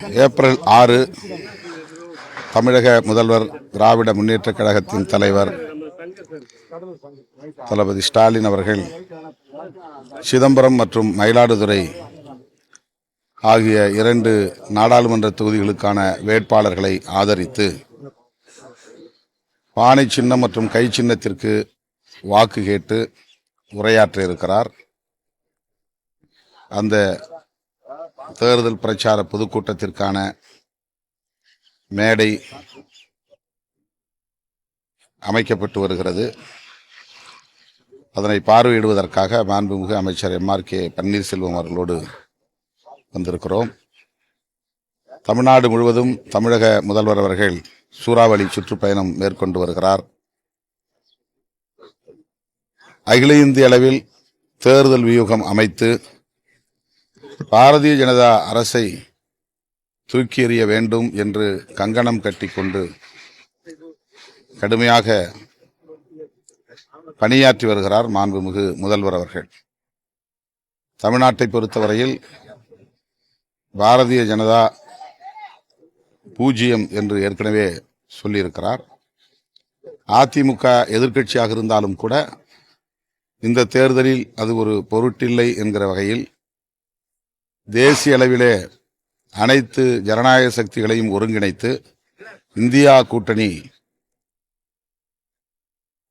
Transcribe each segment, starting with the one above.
April ஆறு தமிழக முதல்வர் திராவிட முன்னேற்றக் கழகத்தின் தலைவர் தளபதி ஸ்டாலின் அவர்கள் சிதம்பரம் மற்றும் மயிலாடுதுறை ஆகிய இரண்டு நாடாளுமன்ற தொகுதிகளுக்கான வேட்பாளர்களை ஆதரித்து பானை சின்னம் மற்றும் கை சின்னத்திற்கு வாக்கு கேட்டு உரையாற்ற இருக்கிறார். அந்த தேர்தல் பிரச்சார பொதுக்கூட்டத்திற்கான மேடை அமைக்கப்பட்டு வருகிறது. அதனை பார்வையிடுவதற்காக மாண்புமிகு அமைச்சர் எம்ஆர் கே பன்னீர்செல்வம் அவர்களோடு வந்திருக்கிறோம். தமிழ்நாடு முழுவதும் தமிழக முதல்வர் அவர்கள் சூறாவளி சுற்றுப்பயணம் மேற்கொண்டு வருகிறார். அகில இந்திய அளவில் தேர்தல் வியூகம் அமைத்து பாரதிய ஜனதா அரசை தூக்கி எறிய வேண்டும் என்று கங்கணம் கட்டிக்கொண்டு கடுமையாக பணியாற்றி வருகிறார் மாண்புமிகு முதல்வர் அவர்கள். தமிழ்நாட்டை பொறுத்தவரையில் பாரதிய ஜனதா பூஜ்ஜியம் என்று ஏற்கனவே சொல்லியிருக்கிறார். அதிமுக எதிர்க்கட்சியாக இருந்தாலும் கூட இந்த தேர்தலில் அது ஒரு பொருட்டில்லை என்கிற வகையில் தேசிய அளவிலே அனைத்து ஜனநாயக சக்திகளையும் ஒருங்கிணைத்து இந்தியா கூட்டணி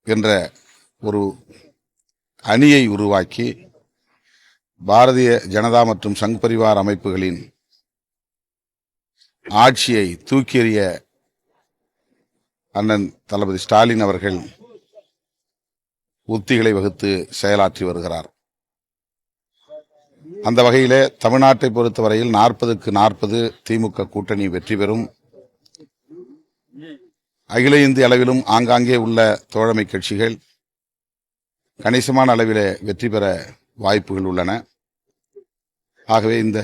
என்ற ஒரு அணியை உருவாக்கி பாரதிய ஜனதா மற்றும் சங் பரிவார் அமைப்புகளின் ஆட்சியை தூக்கி எறிய அண்ணன் தளபதி ஸ்டாலின் அவர்கள் உத்திகளை வகுத்து செயலாற்றி வருகிறார். அந்த வகையிலே தமிழ்நாட்டை பொறுத்தவரையில் நாற்பதுக்கு நாற்பது திமுக கூட்டணி வெற்றி பெறும். அகில இந்திய அளவிலும் ஆங்காங்கே உள்ள தோழமை கட்சிகள் கணிசமான அளவிலே வெற்றி பெற வாய்ப்புகள் உள்ளன. ஆகவே இந்த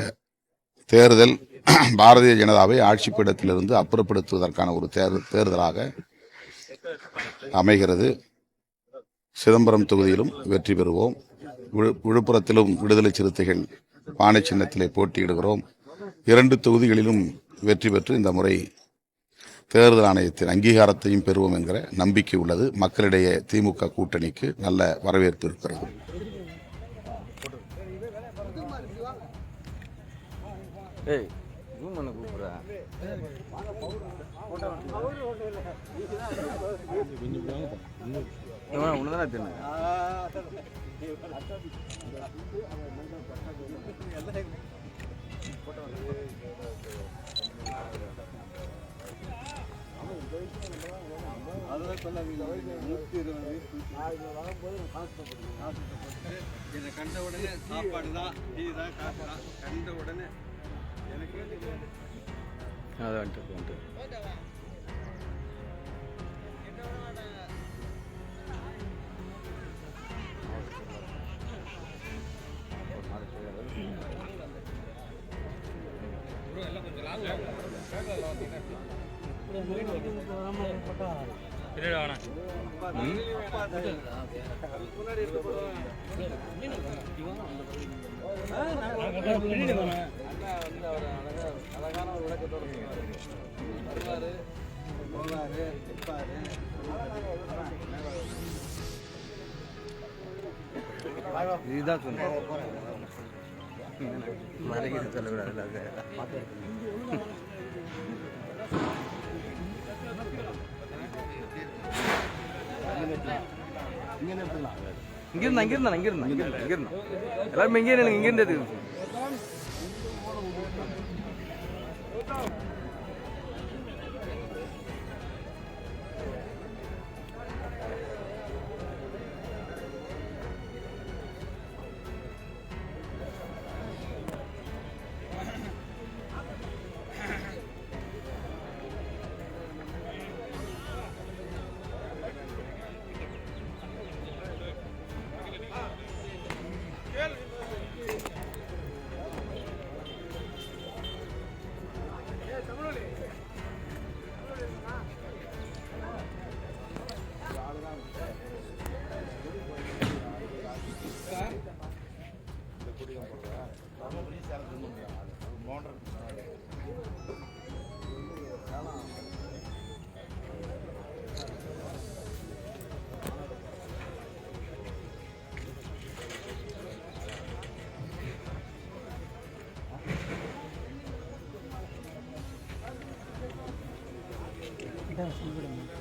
தேர்தல் பாரதிய ஜனதாவை ஆட்சிப்பிடத்திலிருந்து அப்புறப்படுத்துவதற்கான ஒரு தேர் தேர்தலாக அமைகிறது. சிதம்பரம் தொகுதியிலும் வெற்றி பெறுவோம். விழுப்புரத்திலும் விடுதலை சிறுத்தைகள் பானை சின்னத்திலே போட்டியிடுகிறோம். இரண்டு தொகுதிகளிலும் வெற்றி பெற்று இந்த முறை தேர்தல் ஆணையத்தின் அங்கீகாரத்தையும் பெறுவோம் என்கிற நம்பிக்கை உள்ளது. மக்களிடையே திமுக கூட்டணிக்கு நல்ல வரவேற்பு இருக்கிறது. ஏய் உன்னதான் தின்னு. இதை கண்ட உடனே சாப்பாடு தான் டீ தான் காஃபி தான் கண்ட உடனே எனக்கு அது வந்துட்டு. அழகான ஒரு விளக்கத்தோட வருவாரு போவாரு நிற்பாரு இதுதான் சொன்னேன். மறைக்கிறது சொல்லக்கூடாது இங்க இருந்தா இங்க இருந்தா இங்க இருந்தா இங்க இருந்தா இங்க இருந்தா எல்லாருமே இங்கே எனக்கு இங்க 생각이들 었.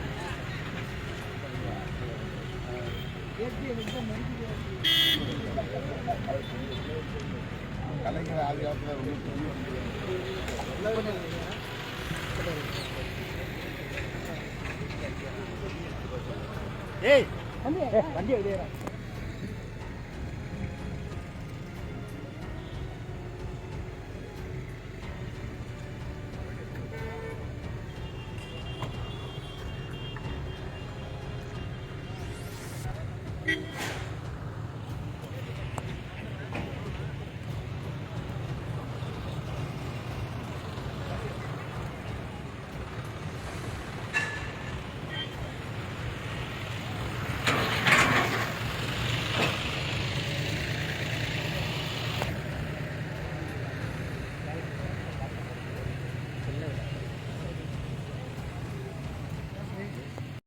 கலைஞர் ஆதிகாலத்தில் ஏய் வண்டி வண்டி